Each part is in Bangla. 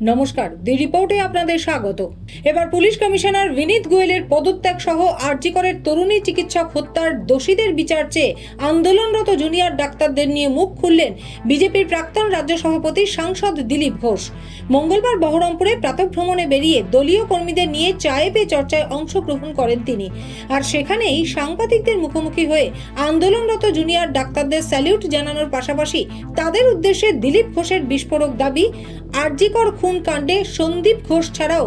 নমস্কার, দি রিপোর্টে আপনাদের স্বাগত। এবার পুলিশ কমিশনার বিনীত গোয়েলের পদত্যাগ সহ আরজিকরের তরুণী চিকিৎসক হত্যার দোষীদের বিচার চেয়ে আন্দোলনরত জুনিয়র ডাক্তারদের নিয়ে মুখ খুললেন বিজেপির প্রাক্তন রাজ্য সভাপতি সাংসদ দিলীপ ঘোষ। মঙ্গলবার বহরমপুরে প্রাতভ্রমণে বেরিয়ে দলীয় কর্মীদের নিয়ে চায়ে পে চর্চায় অংশগ্রহণ করেন তিনি। আর সেখানেই সাংবাদিকদের মুখোমুখি হয়ে আন্দোলনরত জুনিয়র ডাক্তারদের স্যালিউট জানানোর পাশাপাশি তাদের উদ্দেশ্যে দিলীপ ঘোষের বিস্ফোরক দাবি আরজিকর খুন কাণ্ডে সন্দীপ ঘোষ ছাড়াও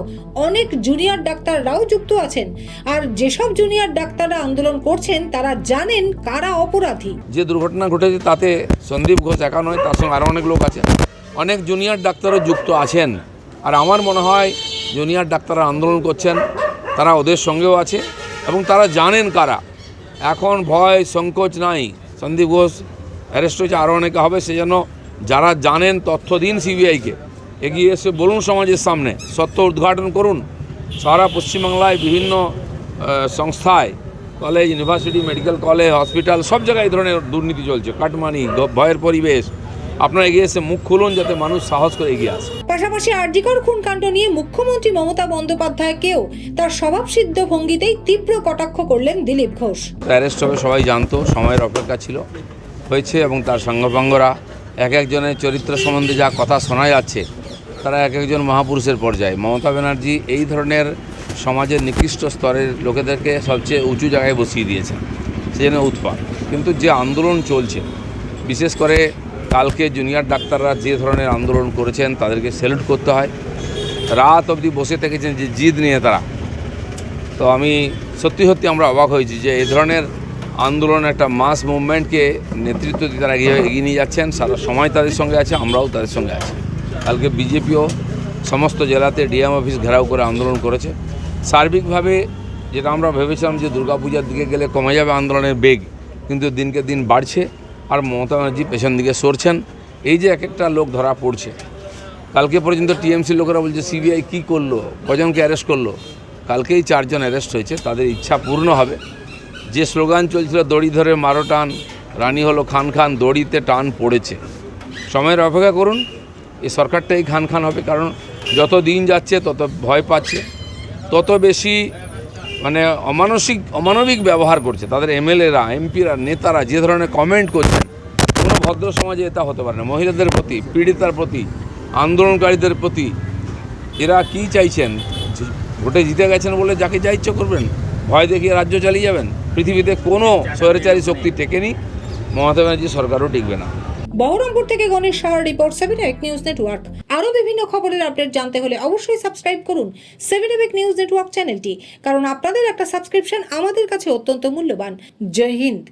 অনেক জুনিয়র ডাক্তাররাও যুক্ত আছেন। আর যেসব জুনিয়র ডাক্তাররা আন্দোলন করছেন, তারা জানেন কারা অপরাধী। যে দুর্ঘটনা ঘটেছে, তাতে সন্দীপ ঘোষ একা নয়, তার সঙ্গে আরও অনেক লোক আছে। অনেক জুনিয়র ডাক্তারও যুক্ত আছেন। আর আমার মনে হয় জুনিয়র ডাক্তাররা আন্দোলন করছেন, তারা ওদের সঙ্গেও আছে এবং তারা জানেন কারা। এখন ভয়, সংকোচ নাই। সন্দীপ ঘোষ অ্যারেস্ট হয়েছে আরও অনেকে হবে, সেজন্য যারা জানেন, তথ্য দিন সিবিআইকে এগিয়ে এসে বলুন সমাজের সামনে সত্য উদ্ঘাটন করুন। সারা পশ্চিমবাংলায় বিভিন্ন সংস্থায় college university medical college hospital সব জায়গায় এই ধরনের দুর্নীতি চলছে। কাটমানি ভয়ের পরিবেশ। আপনারা এগিয়ে এসে মুখ খুলুন যাতে মানুষ সাহস করে এগিয়ে আসে। পাশাপাশি আরজিকর খুন কাণ্ড নিয়ে মুখ্যমন্ত্রী মমতা বন্দ্যোপাধ্যায়কেও তার স্বভাবসিদ্ধ ভঙ্গিতেই তীব্র কটাক্ষ করলেন দিলীপ ঘোষ। অ্যারেস্ট হবে সবাই জানতো সময়ের অপেক্ষা ছিল। হয়েছে এবং তার সঙ্গভঙ্গরা এক একজনের চরিত্র সম্বন্ধে যা কথা শোনা যাচ্ছে তারা এক একজন মহাপুরুষের পর্যায়ে। মমতা ব্যানার্জি এই ধরনের সমাজের নিকৃষ্ট স্তরের লোকেদেরকে সবচেয়ে উঁচু জায়গায় বসিয়ে দিয়েছেন। সেজন্য উৎপাত। কিন্তু যে আন্দোলন চলছে, বিশেষ করে কালকে জুনিয়র ডাক্তাররা যে ধরনের আন্দোলন করেছেন, তাদেরকে স্যালুট করতে হয়। রাত অবধি বসে থেকেছেন যে জিদ নিয়ে তারা। তো আমি সত্যি সত্যি আমরা অবাক হয়েছি যে এই ধরনের আন্দোলন একটা মাস মুভমেন্টকে নেতৃত্ব দিয়ে তারা এগিয়ে এগিয়ে নিয়ে যাচ্ছেন। সারা সময় তাদের সঙ্গে আছে, আমরাও তাদের সঙ্গে আছি। কালকে বিজেপিও সমস্ত জেলাতে ডিএম অফিস ঘেরাও করে আন্দোলন করেছে। সার্বিকভাবে যেটা আমরা ভেবেছিলাম যে দুর্গাপূজার দিকে গেলে কমে যাবে আন্দোলনের বেগ, কিন্তু দিনকে দিন বাড়ছে আর মমতা ব্যানার্জি পেছন দিকে সরছেন। এই যে এক একটা লোক ধরা পড়ছে, কালকে পর্যন্ত টিএমসি লোকেরা বলছে, সিবিআই কী করল? কজনকে অ্যারেস্ট করল? কালকেই চারজন অ্যারেস্ট হয়েছে, তাদের ইচ্ছা পূর্ণ হবে। যে স্লোগান চলছিল, দড়ি ধরে মারো টান রানী হলো খান খান, দড়িতে টান পড়েছে। সময়ের অপেক্ষা করুন এই সরকারটাই খান খান হবে, কারণ যত দিন যাচ্ছে তত ভয় পাচ্ছে। তত বেশি মানে অমানসিক, অমানবিক ব্যবহার করছে। তাদের এমএলএরা, এমপিরা, নেতারা যে ধরনের কমেন্ট করছেন কোনো ভদ্র সমাজে এটা হতে পারে না। মহিলাদের প্রতি, পীড়িতার প্রতি, আন্দোলনকারীদের প্রতি এরা কি চাইছেন? ভোটে জিতে গেছেন বলে যাকে যা ইচ্ছে করবেন, ভয় দেখিয়ে রাজ্য চালিয়ে যাবেন। পৃথিবীতে কোনো স্বৈরাচারী শক্তি টেকেনি। মমতা ব্যানার্জি সরকারও টিকবে না। বহরমপুর থেকে গণেশ সাহা রিপোর্ট সেভেন এক নিউজ নেটওয়ার্ক। আরও বিভিন্ন খবরের আপডেট জানতে হলে অবশ্যই সাবস্ক্রাইব করুন সেভেন এক নিউজ নেটওয়ার্ক চ্যানেলটি, কারণ আপনাদের একটা সাবস্ক্রিপশন আমাদের কাছে অত্যন্ত মূল্যবান। জয় হিন্দ।